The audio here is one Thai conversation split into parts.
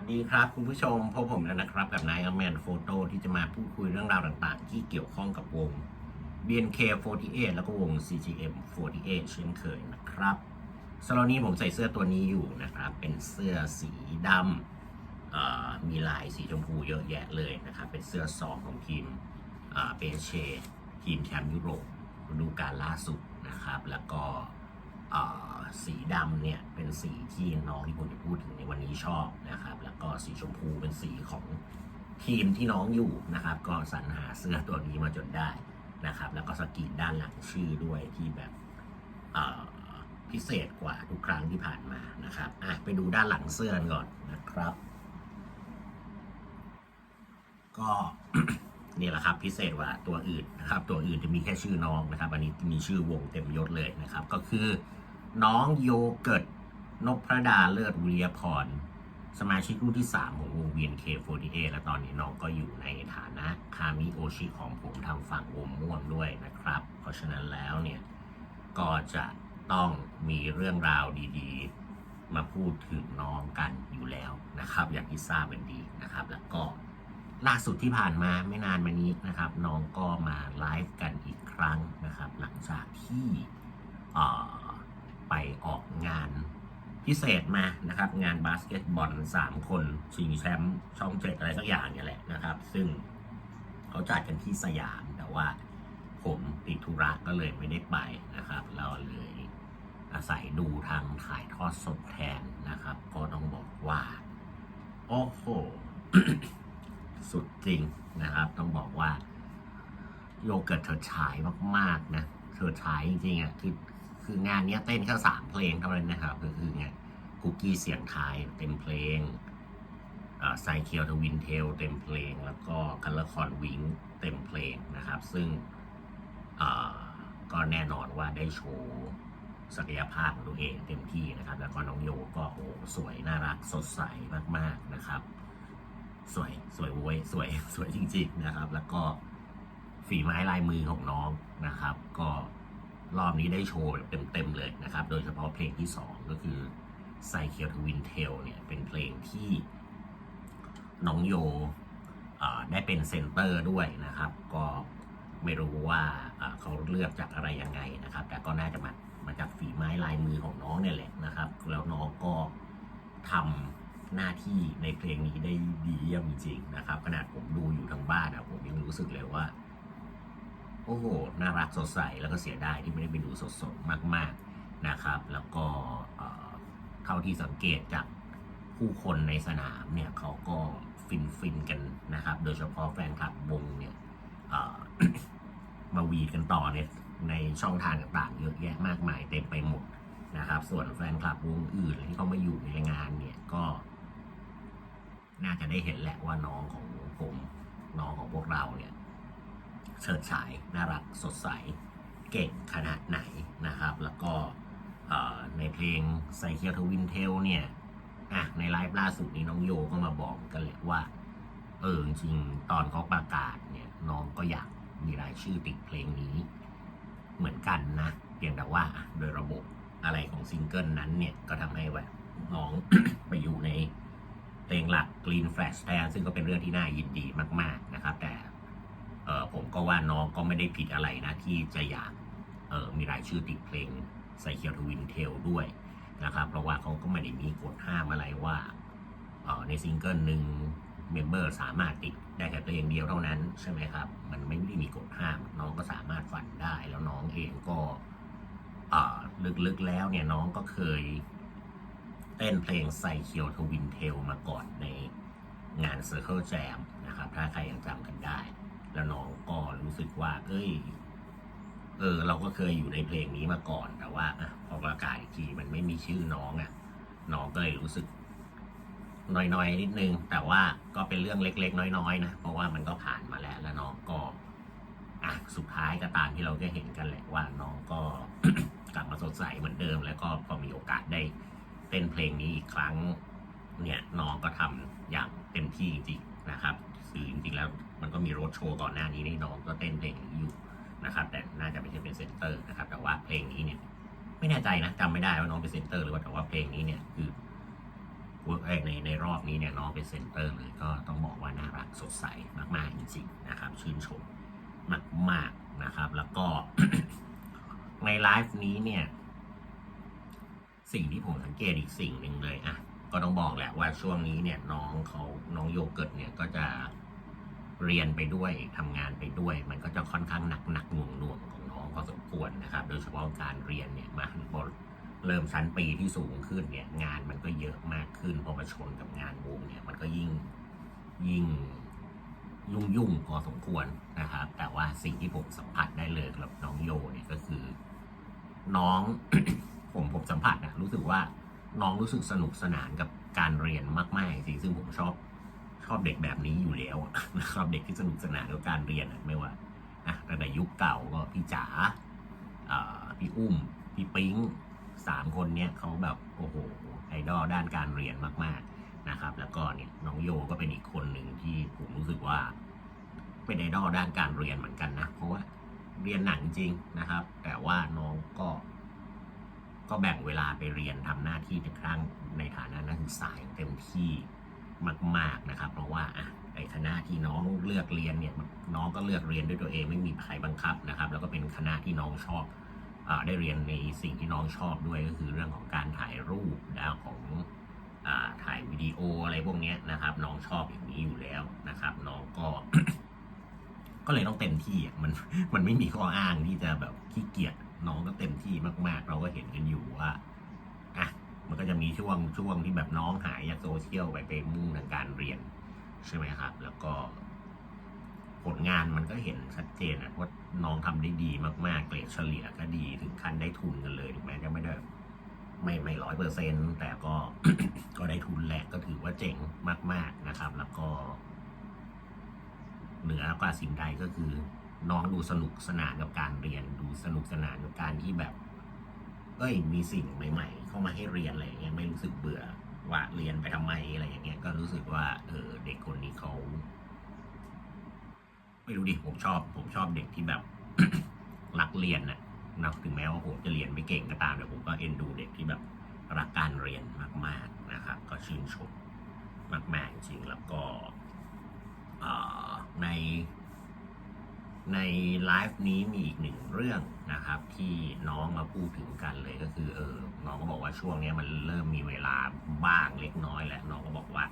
สดีครับคุณผู้ชมพบผมแล้วนะครับ กับนายอแมนโฟโต้ที่จะมาพูดคุยเรื่องราวต่างๆ ที่เกี่ยวข้องกับวง BNK48 แล้วก็วง CGM48 เช่นเคยนะครับสำหรับนี้ผมใส่เสื้อตัวนี้อยู่นะครับ เป็นเสื้อสีดำมีลายสีชมพูเยอะแยะเลยนะครับ เป็นเสื้อซองของทีมเปเชทีมแชมป์ยุโรปฤดูกาลล่าสุดนะครับ แล้วก็ สีดำเนี่ยเป็นสีที่น้องที่ผมจะพูดถึงในวันนี้ชอบนะครับ แล้วก็สีชมพูเป็นสีของทีมที่น้องอยู่นะครับ ก็สรรหาเสื้อตัวนี้มาจนได้นะครับ แล้วก็สกรีนด้านหลังชื่อด้วยที่แบบพิเศษกว่าทุกครั้งที่ผ่านมานะครับอะไปดูด้านหลังเสื้อก่อนนะครับ ก็ นี่แหละครับพิเศษกว่าตัวอื่นนะครับตัวอื่นจะมีแค่ชื่อน้องนะครับอันนี้มีชื่อวงเต็มยศเลยนะครับ ก็คือน้องโยเกิร์ตนพพระดาเลิศวิริยพรสมาชิกรุ่นที่ 3 ของวง BNK48 และตอนนี้น้องก็อยู่ในฐานะคามิโอชิของผมทางฝั่งวงม่วงด้วยนะครับ เพราะฉะนั้นแล้วเนี่ยก็จะต้องมีเรื่องราวดีๆ มาพูดถึงน้องกันอยู่แล้วนะครับ อย่างที่ทราบกันดีนะครับ แล้วก็ ล่าสุดที่ผ่านมาไม่นานมานี้นะครับน้องก็มาไลฟ์กันอีกครั้งนะครับ หลังจากที่ไปออกงานพิเศษมานะครับ งานบาสเกตบอล3 คนชิงแชมป์ช่องเจ็ดอะไรสักอย่างเนี่ยแหละนะครับ ซึ่งเขาจัดกันที่สยามแต่ว่าผมติดธุระก็เลยไม่ได้ไปนะครับ เราเลยอาศัยดูทางถ่ายทอดสดแทนนะครับ ก็ต้องบอกว่า โอ้โห สุดจริงนะครับ ต้องบอกว่า โยเกิร์ตเธอฉายมากๆนะเธอฉายจริงๆอะคือคืองานนี้เต้นแค่สามเพลงเท่านั้นนะครับก็คือไงคุกกี้เสียงไทยเต็มเพลงไซเคียวทวินเทลเต็มเพลง แล้วก็คัลเลอร์คอนวิงเต็มเพลงนะครับ ซึ่งก็แน่นอนว่าได้โชว์ศักยภาพของตัวเองเต็มที่นะครับ แล้วก็น้องโยก็โอ้โหสวยน่ารักสดใสมากๆนะครับ สวยสวยโวยสวยสวยจริงๆนะครับ แล้วก็ฝีไม้ลายมือของน้องนะครับ ก็รอบนี้ได้โชว์แบบเต็มๆเลยนะครับ โดยเฉพาะเพลงที่สองก็คือไซเคียวทวินเทลเนี่ยเป็นเพลงที่น้องโยได้เป็นเซนเตอร์ด้วยนะครับ ก็ไม่รู้ว่าอ่าเขาเลือกจากอะไรยังไงนะครับ แต่ก็น่าจะมามาจากฝีไม้ลายมือของน้องเนี่ยแหละนะครับ แล้วน้องก็ทำ หน้าที่ในเพลงนี้ได้ดีเยี่ยมจริงๆนะครับ ขนาดผมดูอยู่ทางบ้านอะผมยังรู้สึกเลยว่า โอ้โห น่ารักสดใสแล้วก็เสียดายที่ไม่ได้ไปดูสดๆมาก ๆนะครับ แล้วก็เท่าที่สังเกตจากผู้คนในสนามเนี่ยเขาก็ฟินฟินๆกันนะครับ โดยเฉพาะแฟนคลับวงเนี่ยมาวีกันต่อเนี่ยในช่องทางต่างๆ เยอะแยะมากมายเต็มไปหมดนะครับ ส่วนแฟนคลับวงอื่นที่เขามาอยู่ในงานเนี่ยก็ น่าจะได้เห็นแหละว่าน้องของผมน้องของพวกเราเนี่ยเฉิดฉายน่ารักสดใสเก่งขนาดไหนนะครับ แล้วก็ในเพลงไซเคียทวินเทลเนี่ยอะในไลฟ์ล่าสุดนี้น้องโยก็มาบอกกันแหละว่า เออจริงตอนเขาประกาศเนี่ยน้องก็อยากมีรายชื่อติดเพลงนี้ เหมือนกันนะเพียงแต่ว่าโดยระบบอะไรของซิงเกิลนั้นเนี่ยก็ทำให้แบบน้องไปอยู่ใน เพลงหลัก Green Flash แทนซึ่งก็เป็นเรื่องที่น่ายินดีมาก ๆนะครับ แต่เผมก็ว่าน้องก็ไม่ได้ผิดอะไรนะ ที่จะอยากมีรายชื่อติดเพลงใส่เคียทวินเทลด้วยนะครับ เพราะว่าเขาก็ไม่ได้มีกฎห้ามอะไรว่าในซิงเกิลหนึ่งเมมเบอร์สามารถติดได้แค่เพลงเดียวเท่านั้นใช่ไหมครับ มันไม่ได้มีกฎห้าม น้องก็สามารถฝันได้ แล้วน้องเองก็ลึกๆแล้วเนี่ยน้องก็เคย เต้นเพลงไซเคียวทวินเทลมาก่อนในงาน Circle Jam นะครับ ถ้าใครยังจำกันได้ แล้วน้องก็รู้สึกว่า เอ้ย เออ เราก็เคยอยู่ในเพลงนี้มาก่อน แต่ว่าอพอประกาศอีกทีมันไม่มีชื่อน้องอะ่ะ น้องก็เลยรู้สึกน้อยๆนิดนึง แต่ว่าก็เป็นเรื่องเล็ก ๆ น้อยๆนะ เพราะว่ามันก็ผ่านมาแล้ว แล้วน้องก็อะสุดท้ายก็ตามที่เราได้เห็นกันแหละว่าน้องก็กลับมาสดใสเหมือนเดิม แล้วก็พอมีโอกาสได้ เต้นเพลงนี้อีกครั้งเนี่ยน้องก็ทำอย่างเต็มที่จริงๆนะครับคือจริงๆแล้วมันก็มีโรดโชว์ก่อนหน้านี้นี่น้องก็เต้นเพลงนี้อยู่นะครับ แต่น่าจะไม่ใช่เป็นเซนเตอร์นะครับ แต่ว่าเพลงนี้เนี่ย ไม่แน่ใจนะจำไม่ได้ว่าน้องเป็นเซนเตอร์หรือว่าแต่ว่าเพลงนี้เนี่ยคือเวิร์กในในรอบนี้เนี่ยน้องเป็นเซนเตอร์เลยก็ต้องบอกว่าน่ารักสดใสมากๆจริงๆนะครับ ชื่นชมมากๆนะครับ แล้วก็ในไลฟ์นี้เนี่ย สิ่งที่ผมสังเกตอีกสิ่งหนึ่งเลยอะก็ต้องบอกแหละว่าช่วงนี้เนี่ยน้องเขาน้องโยเกิร์ตเนี่ยก็จะเรียนไปด้วยทำงานไปด้วย มันก็จะค่อนข้างหนักหนักหน่วงหน่วงของน้องพอสมควรนะครับ โดยเฉพาะการเรียนเนี่ยมาพอเริ่มชั้นปีที่สูงขึ้นเนี่ยงานมันก็เยอะมากขึ้นพอมาชนกับงานวงเนี่ยมันก็ยิ่งยิ่งยุ่งยุ่งพอสมควรนะครับ แต่ว่าสิ่งที่ผมสัมผัสได้เลยกับน้องโยเนี่ยก็คือ น้อง ผมผมสัมผัสนะรู้สึกว่าน้องรู้สึกสนุกสนานกับการเรียนมากๆจริงซึ่งผมชอบชอบเด็กแบบนี้อยู่แล้วนะครับเด็กที่สนุกสนานกับการเรียนอะไม่ว่าอะตั้งแต่ยุคเก่าก็พี่จ๋าอ่าพี่อุ้ม พี่ปิ๊งสามคนเนี้ยเขาแบบโอ้โหไอดอลด้านการเรียนมากๆนะครับ แล้วก็เนี่ยน้องโยก็เป็นอีกคนหนึ่งที่ผมรู้สึกว่าเป็นไอดอลด้านการเรียนเหมือนกันนะเพราะว่าเรียนหนักจริงนะครับ แต่ว่าน้องก็ ก็แบ่งเวลาไปเรียนทำหน้าที่ในครั้งในฐานะนักศึกษาอย่างเต็มที่มาก ๆนะครับ เพราะว่าอะไอคณะที่น้องเลือกเรียนเนี่ยน้องก็เลือกเรียนด้วยตัวเองไม่มีใครบังคับนะครับ แล้วก็เป็นคณะที่น้องชอบอได้เรียนในสิ่งที่น้องชอบด้วยก็คือเรื่องของการถ่ายรูปแล้วของอถ่ายวิดีโออะไรพวกนี้นะครับ น้องชอบอย่างนี้อยู่แล้วนะครับ น้องก็ ก็เลยต้องเต็มที่มันมันไม่มีข้ออ้างที่จะแบบขี้เกียจ น้องก็เต็มที่มากๆ เราก็เห็นกันอยู่ว่าอะมันก็จะมีช่วงช่วงที่แบบน้องหายจากโซเชียลไปไปมุ่งทางการเรียน ใช่ไหมครับ แล้วก็ ผลงานมันก็เห็นชัดเจนอะว่าน้องทำได้ดีมากๆ เกรดเฉลี่ยก็ดีถึงขั้นได้ทุนกันเลยถึงแม้จะไม่ได้ไม่ไม่ร้อยเปอร์เซ็นแต่ก็ก็ได้ทุนแหละก็ถือว่าเจ๋งมาก ๆนะครับ แล้วก็ เหนือกว่าสิ่งใดก็คือ น้องดูสนุกสนานกับการเรียน ดูสนุกสนานกับการที่แบบ เอ้ยมีสิ่งใหม่ ๆ เข้ามาให้เรียนอะไรอย่างเงี้ยไม่รู้สึกเบื่อว่าเรียนไปทำไมอะไรอย่างเงี้ยก็รู้สึกว่าเออเด็กคนนี้เขาไม่รู้ดิผมชอบ ผมชอบเด็กที่แบบรักเรียนน่ะนะถึงแม้ว่าผมจะเรียนไม่เก่งก็ตามแต่ผมก็เอ็นดูเด็กที่แบบรักการเรียนมาก ๆนะครับ ก็ชื่นชมมากๆจริงแล้วก็เอ่อใน ในไลฟ์นี้มีอีกหนึ่งเรื่องนะครับที่น้องมาพูดถึงกันเลยก็คือเออน้องก็บอกว่าช่วงนี้มันเริ่มมีเวลาบ้างเล็กน้อยแหละน้องก็บอกว่า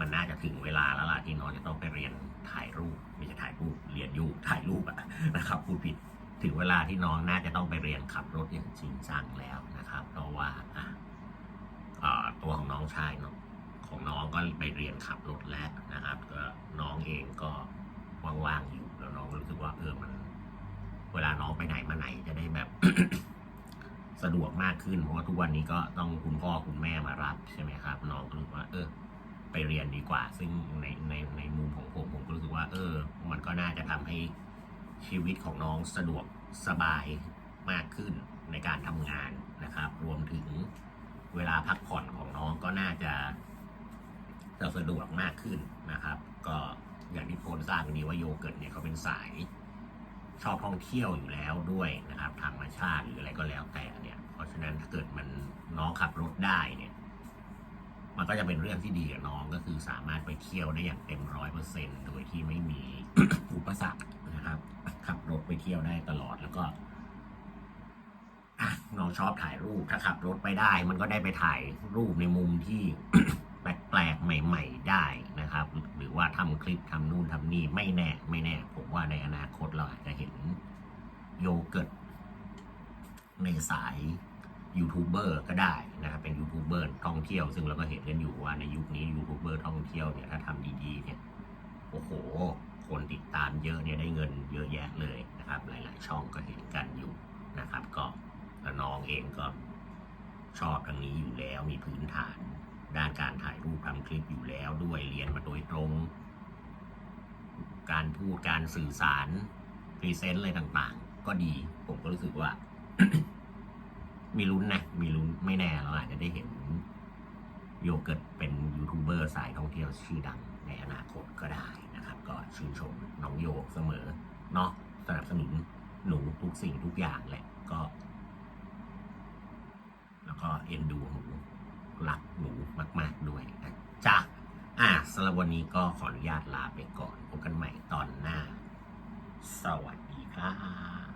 มันน่าจะถึงเวลาแล้วล่ะที่น้องจะต้องไปเรียนถ่ายรูปไม่ใช่ถ่ายรูปเรียนอยู่ถ่ายรูปอะนะครับพูดผิดถึงเวลาที่น้องน่าจะต้องไปเรียนขับรถอย่างจริงจังแล้วนะครับ เพราะว่าอะตัวของน้องชายเนาะของน้องก็ไปเรียนขับรถแล้วนะครับ ก็น้องเองก็ว่างๆอยู่ แล้วน้องก็รู้สึกว่าเออมัน เวลาน้องไปไหนมาไหนจะได้แบบ สะดวกมากขึ้นเพราะว่าทุกวันนี้ก็ต้องคุณพ่อคุณแม่มารับใช่ไหมครับ น้องก็รู้สึกว่า เออ ไปเรียนดีกว่า ซึ่งในในในมุมของผมผมก็รู้สึกว่า เออ มันก็น่าจะทำให้ชีวิตของน้องสะดวกสบายมากขึ้นในการทำงานนะครับ รวมถึงเวลาพักผ่อนของน้องก็น่าจะจะสะดวกมากขึ้นนะครับ ก็ อย่างที่โพลทราบกันดีว่าโยเกิร์ตเนี่ยเขาเป็นสายชอบท่องเที่ยวอยู่แล้วด้วยนะครับธรรมชาติหรืออะไรก็แล้วแต่เนี่ย เพราะฉะนั้นถ้าเกิดมันน้องขับรถได้เนี่ย มันก็จะเป็นเรื่องที่ดีกับน้องก็คือสามารถไปเที่ยวได้อย่างเต็มร้อยเปอร์เซ็นโดยที่ไม่มีอุปสรรคนะครับ ขับรถไปเที่ยวได้ตลอดแล้วก็น้องชอบถ่ายรูปถ้าขับรถไปได้ มันก็ได้ไปถ่ายรูปในมุมที่ แปลกๆ ใหม่ ๆ ได้นะครับ หรือว่าทำคลิปทำนู่นทำนี่ไม่แน่ไม่แน่ ผมว่าในอนาคตเราอาจจะเห็นโยเกิร์ตในสายยูทูบเบอร์ก็ได้นะครับเป็นยูทูบเบอร์ท่องเที่ยว ซึ่งเราก็เห็นกันอยู่ว่าในยุคนี้ยูทูบเบอร์ท่องเที่ยวเนี่ยถ้าทำดีๆเนี่ยโอ้โห คนติดตามเยอะเนี่ยได้เงินเยอะแยะเลยนะครับ หลาย ๆ ช่องก็เห็นกันอยู่นะครับ ก็น้องเองก็ชอบทางนี้อยู่แล้วมีพื้นฐาน ด้านการถ่ายรูปทำคลิปอยู่แล้วด้วยเรียนมาโดยตรง การพูดการสื่อสารพรีเซนต์อะไรต่างๆ ก็ดี ผมก็รู้สึกว่า มีลุ้นนะ มีลุ้นไม่แน่เราอาจจะได้เห็นโยเกิร์ตเป็นยูทูบเบอร์สายท่องเที่ยวชื่อดังในอนาคตก็ได้นะครับ ก็ชื่นชมน้องโยเสมอเนาะสนับสนุนหนูทุกสิ่งทุกอย่างแหละก็ แล้วก็เอ็นดูหนู หลักหนูมาก ๆด้วยนะจ๊ะอะสำหรับวันนี้ก็ขออนุญาตลาไปก่อนพบกันใหม่ตอนหน้า สวัสดีครับ